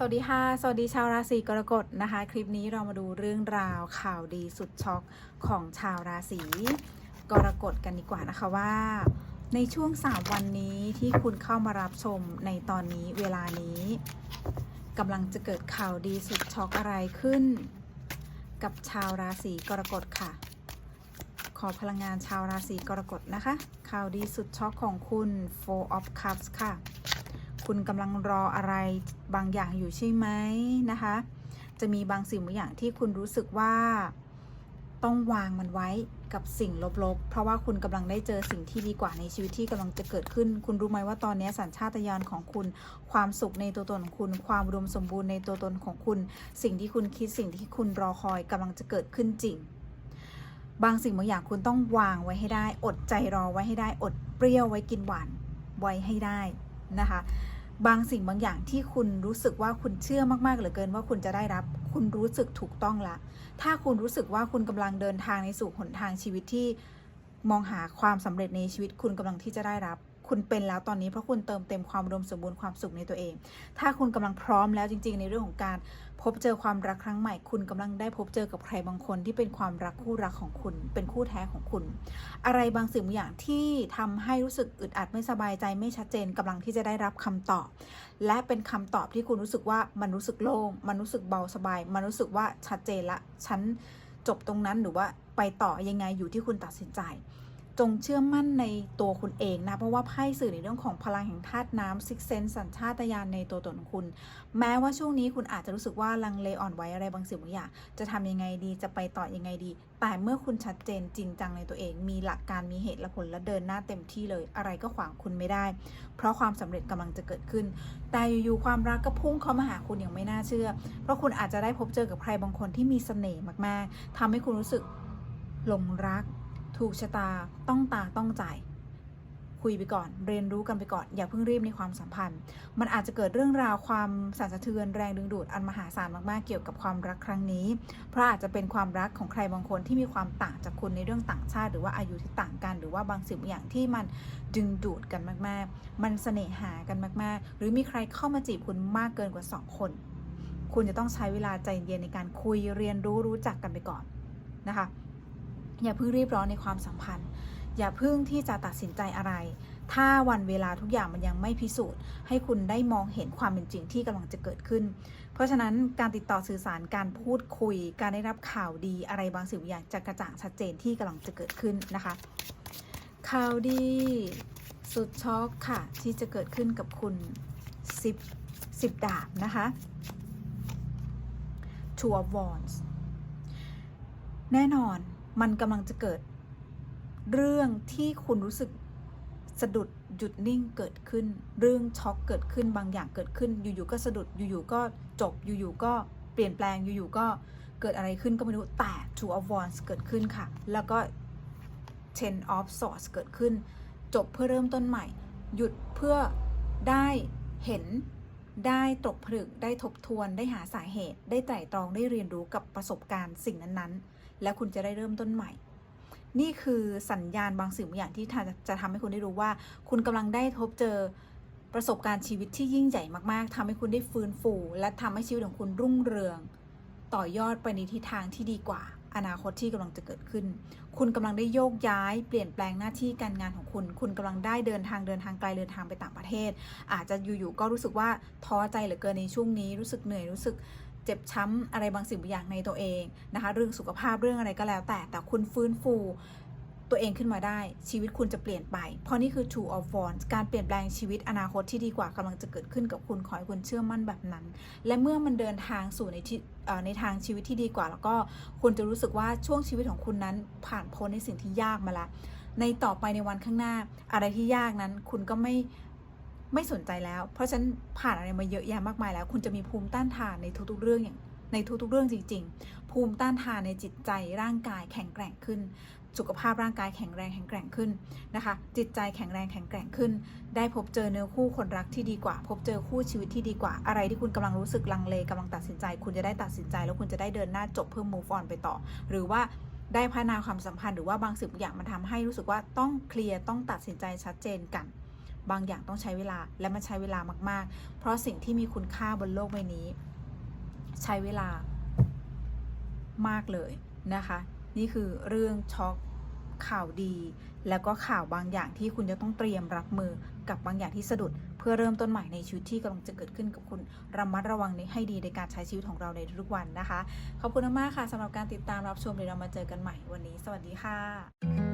สวัสดีค่ะ สวัสดีชาวราศีกรกฎนะคะ คลิปนี้เรามาดูเรื่องราวข่าวดีสุดช็อกของชาวราศีกรกฎกันดีกว่านะคะว่า ในช่วง 3 วันนี้ที่คุณเข้ามารับชมในตอนนี้เวลานี้กำลังจะเกิดข่าวดีสุดช็อกอะไรขึ้น กับชาวราศีกรกฎค่ะ ขอพลังงานชาวราศีกรกฎนะคะ ข่าวดีสุดช็อกของคุณ Four of Cups ค่ะ คุณกำลังรออะไรบางอย่างอยู่ใช่ไหมนะคะ จะมีบางสิ่งบางอย่างที่คุณรู้สึกว่าต้องวางมันไว้กับสิ่งลบๆ เพราะว่าคุณกำลังได้เจอสิ่งที่ดีกว่าในชีวิตที่กำลังจะเกิดขึ้น คุณรู้ไหมว่าตอนนี้สัญชาตญาณของคุณ ความสุขในตัวตนของคุณ ความอุดมสมบูรณ์ในตัวตนของคุณ สิ่งที่คุณคิดสิ่งที่คุณรอคอยกำลังจะเกิดขึ้นจริง บางสิ่งบางอย่างคุณต้องวางไว้ให้ได้ อดใจรอไว้ให้ได้ อดเปรี้ยวไว้กินหวานไว้ให้ได้นะคะ บางสิ่งบางอย่างที่คุณรู้สึกว่าคุณเชื่อมากๆเหลือเกินว่าคุณจะได้รับ คุณรู้สึกถูกต้องละ ถ้าคุณรู้สึกว่าคุณกำลังเดินทางในสู่หนทางชีวิตที่มองหาความสำเร็จในชีวิตคุณกำลังที่จะได้รับ คุณเป็นแล้วตอนนี้เพราะคุณเติมเต็มความอุดมสมบูรณ์ความสุขในตัวเอง ถ้าคุณกำลังพร้อมแล้วจริง ๆ ในเรื่องของการพบเจอความรักครั้งใหม่ คุณกำลังได้พบเจอกับใครบางคนที่เป็นความรักคู่รักของคุณ เป็นคู่แท้ของคุณ อะไรบางสิ่งบางอย่างที่ทำให้รู้สึกอึดอัดไม่สบายใจไม่ชัดเจนกำลังที่จะได้รับคำตอบ และเป็นคำตอบที่คุณรู้สึกว่ามันรู้สึกโล่งมันรู้สึกเบาสบาย มันรู้สึกว่าชัดเจนละฉันจบตรงนั้นหรือว่าไปต่อยังไงอยู่ที่คุณตัดสินใจ จงเชื่อมั่นในตัวคุณเองนะ เพราะว่าไพ่สื่อในเรื่องของพลังแห่งธาตุน้ำซิกเซนสัญชาตญาณในตัวตนคุณ แม้ว่าช่วงนี้คุณอาจจะรู้สึกว่าลังเลอ่อนไหวอะไรบางสิ่งบางอย่างจะทำยังไงดีจะไปต่อยังไงดี แต่เมื่อคุณชัดเจนจริงจังในตัวเอง มีหลักการมีเหตุและผลและเดินหน้าเต็มที่เลย อะไรก็ขวางคุณไม่ได้ เพราะความสำเร็จกำลังจะเกิดขึ้น แต่อยู่ๆความรักก็พุ่งเข้ามาหาคุณอย่างไม่น่าเชื่อ เพราะคุณอาจจะได้พบเจอกับใครบางคนที่มีเสน่ห์มากๆทำให้คุณรู้สึกหลงรัก ถูกชะตาต้องตาต้องใจ คุยไปก่อน เรียนรู้กันไปก่อน อย่าเพิ่งรีบในความสัมพันธ์ มันอาจจะเกิดเรื่องราวความสั่นสะเทือนแรงดึงดูดอันมหาศาลมากๆเกี่ยวกับความรักครั้งนี้ เพราะอาจจะเป็นความรักของใครบางคนที่มีความต่างจากคุณในเรื่องต่างชาติ หรือว่าอายุที่ต่างกัน หรือว่าบางสิ่งบางอย่างที่มันดึงดูดกันมากๆ มันเสน่หากันมากๆ หรือมีใครเข้ามาจีบคุณมากเกินกว่าสองคน คุณจะต้องใช้เวลาใจเย็นในการคุยเรียนรู้รู้จักกันไปก่อนนะคะ อย่าเพิ่งรีบร้อนในความสัมพันธ์ อย่าเพิ่งที่จะตัดสินใจอะไร ถ้าวันเวลาทุกอย่างมันยังไม่พิสูจน์ ให้คุณได้มองเห็นความเป็นจริงที่กำลังจะเกิดขึ้น เพราะฉะนั้นการติดต่อสื่อสารการพูดคุย การได้รับข่าวดีอะไรบางสิ่งบางอย่างจะกระจ่างชัดเจนที่กำลังจะเกิดขึ้นนะคะ ข่าวดี สุดช็อกค่ะ ที่จะเกิดขึ้นกับคุณ10 10ดาบนะคะ Two of Wands แน่นอน มันกำลังจะเกิดเรื่องที่คุณรู้สึกสะดุดหยุดนิ่งเกิดขึ้น เรื่องช็อกเกิดขึ้นบางอย่างเกิดขึ้น อยู่ๆก็สะดุดอยู่ๆก็จบอยู่ๆก็เปลี่ยนแปลงอยู่ๆก็เกิดอะไรขึ้นก็ไม่รู้แต่ Two of Wands เกิดขึ้นค่ะ แล้วก็ Ten of Swords เกิดขึ้น จบเพื่อเริ่มต้นใหม่ หยุดเพื่อได้เห็นได้ตกผลึกได้ทบทวนได้หาสาเหตุ ได้ไตร่ตรองได้เรียนรู้กับประสบการณ์สิ่งนั้นๆ แล้วคุณจะได้เริ่มต้นใหม่ นี่คือสัญญาณบางสิ่งบางอย่างที่จะจะทำให้คุณได้รู้ว่า คุณกำลังได้พบเจอประสบการณ์ชีวิตที่ยิ่งใหญ่มากๆทำให้คุณได้ฟื้นฟู และทำให้ชีวิตของคุณรุ่งเรือง ต่อยอดไปในทิศทางที่ดีกว่า อนาคตที่กำลังจะเกิดขึ้น คุณกำลังได้โยกย้าย เปลี่ยนแปลงหน้าที่การงานของคุณ คุณกำลังได้เดินทางเดินทางไกลเดินทางไปต่างประเทศ อาจจะอยู่ๆก็รู้สึกว่าท้อใจเหลือเกินในช่วงนี้ รู้สึกเหนื่อยรู้สึก เจ็บช้ำอะไรบางสิ่งบางอย่างในตัวเองนะคะ เรื่องสุขภาพเรื่องอะไรก็แล้ว แต่แต่คุณฟื้นฟูตัวเองขึ้นมาได้ชีวิตคุณจะเปลี่ยนไป เพราะนี่คือ Two of Wands การเปลี่ยนแปลงชีวิตอนาคตที่ดีกว่ากำลังจะเกิดขึ้นกับคุณขอให้คุณเชื่อมั่นแบบนั้น และเมื่อมันเดินทางสู่ในที่ในทางชีวิตที่ดีกว่า แล้วก็คุณจะรู้สึกว่าช่วงชีวิตของคุณนั้น ผ่านพ้นในสิ่งที่ยากมาแล้วในต่อไปในวันข้างหน้า อะไรที่ยากนั้น คุณก็ไม่ ไม่สนใจแล้ว เพราะฉันผ่านอะไรมาเยอะแยะมากมายแล้ว คุณจะมีภูมิต้านทานในทุกๆเรื่องอย่างในทุกๆเรื่องจริง ๆ ภูมิต้านทานในจิตใจร่างกายแข็งแกร่งขึ้น สุขภาพร่างกายแข็งแรงแข็งแกร่งขึ้นนะคะ จิตใจแข็งแรงแข็งแกร่งขึ้น ได้พบเจอเนื้อคู่คนรักที่ดีกว่า พบเจอคู่ชีวิตที่ดีกว่า อะไรที่คุณกำลังรู้สึกลังเลกำลังตัดสินใจ คุณจะได้ตัดสินใจ แล้วคุณจะได้เดินหน้าจบเพื่อ move on ไปต่อ หรือว่าได้พัฒนาความสัมพันธ์หรือว่าบางสิ่งบอย่างมันทำให้รู้สึกว่าต้องเคลียร์ต้องตัดสินใจชัดเจนกัน บางอย่างต้องใช้เวลาและมันใช้เวลามาก ๆ เพราะสิ่งที่มีคุณค่าบนโลกใบนี้ ใช้เวลามากเลยนะคะ นี่คือเรื่องช็อกข่าวดี แล้วก็ข่าวบางอย่างที่คุณจะต้องเตรียมรับมือกับบางอย่างที่สะดุด เพื่อเริ่มต้นใหม่ในชีวิตที่กำลังจะเกิดขึ้นกับคุณระมัดระวังให้ดีในการใช้ชีวิตของเราในทุกวันนะคะ ขอบคุณมากค่ะสำหรับการติดตามรับชมเดี๋ยวเรามาเจอกันใหม่วันนี้ สวัสดีค่ะ